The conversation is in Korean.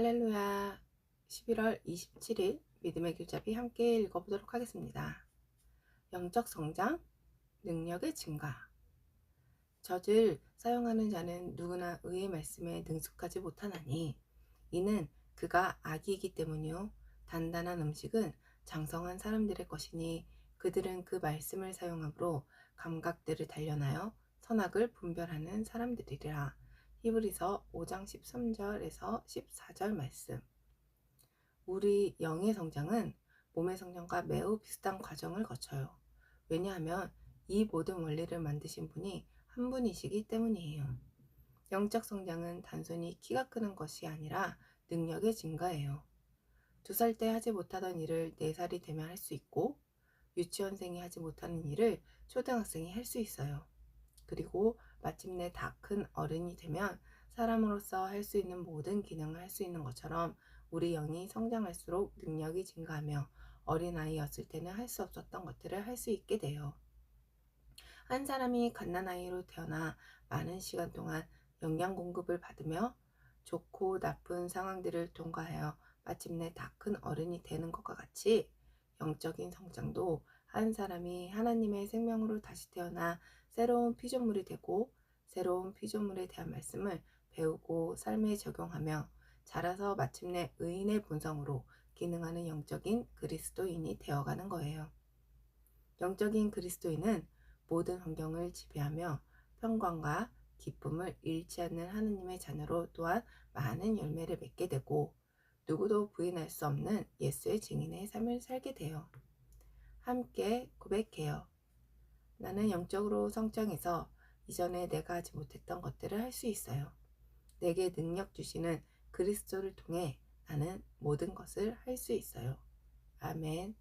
할렐루야. 11월 27일 믿음의 길잡이 함께 읽어보도록 하겠습니다. 영적 성장, 능력의 증가. 젖을 사용하는 자는 누구나 의의 말씀에 능숙하지 못하나니 이는 그가 악이기 때문이요 단단한 음식은 장성한 사람들의 것이니 그들은 그 말씀을 사용함으로 감각들을 단련하여 선악을 분별하는 사람들이라. 히브리서 5장 13절에서 14절 말씀. 우리 영의 성장은 몸의 성장과 매우 비슷한 과정을 거쳐요. 왜냐하면 이 모든 원리를 만드신 분이 한 분이시기 때문이에요. 영적 성장은 단순히 키가 크는 것이 아니라 능력의 증가예요. 두 살 때 하지 못하던 일을 네 살이 되면 할 수 있고, 유치원생이 하지 못하는 일을 초등학생이 할 수 있어요. 그리고 마침내 다 큰 어른이 되면 사람으로서 할 수 있는 모든 기능을 할 수 있는 것처럼 우리 영이 성장할수록 능력이 증가하며 어린아이였을 때는 할 수 없었던 것들을 할 수 있게 돼요. 한 사람이 갓난아이로 태어나 많은 시간 동안 영양 공급을 받으며 좋고 나쁜 상황들을 통과하여 마침내 다 큰 어른이 되는 것과 같이 영적인 성장도 한 사람이 하나님의 생명으로 다시 태어나 새로운 피조물이 되고 새로운 피조물에 대한 말씀을 배우고 삶에 적용하며 자라서 마침내 의인의 본성으로 기능하는 영적인 그리스도인이 되어가는 거예요. 영적인 그리스도인은 모든 환경을 지배하며 평강과 기쁨을 잃지 않는 하느님의 자녀로 또한 많은 열매를 맺게 되고 누구도 부인할 수 없는 예수의 증인의 삶을 살게 돼요. 함께 고백해요. 나는 영적으로 성장해서 이전에 내가 하지 못했던 것들을 할 수 있어요. 내게 능력 주시는 그리스도를 통해 나는 모든 것을 할 수 있어요. 아멘.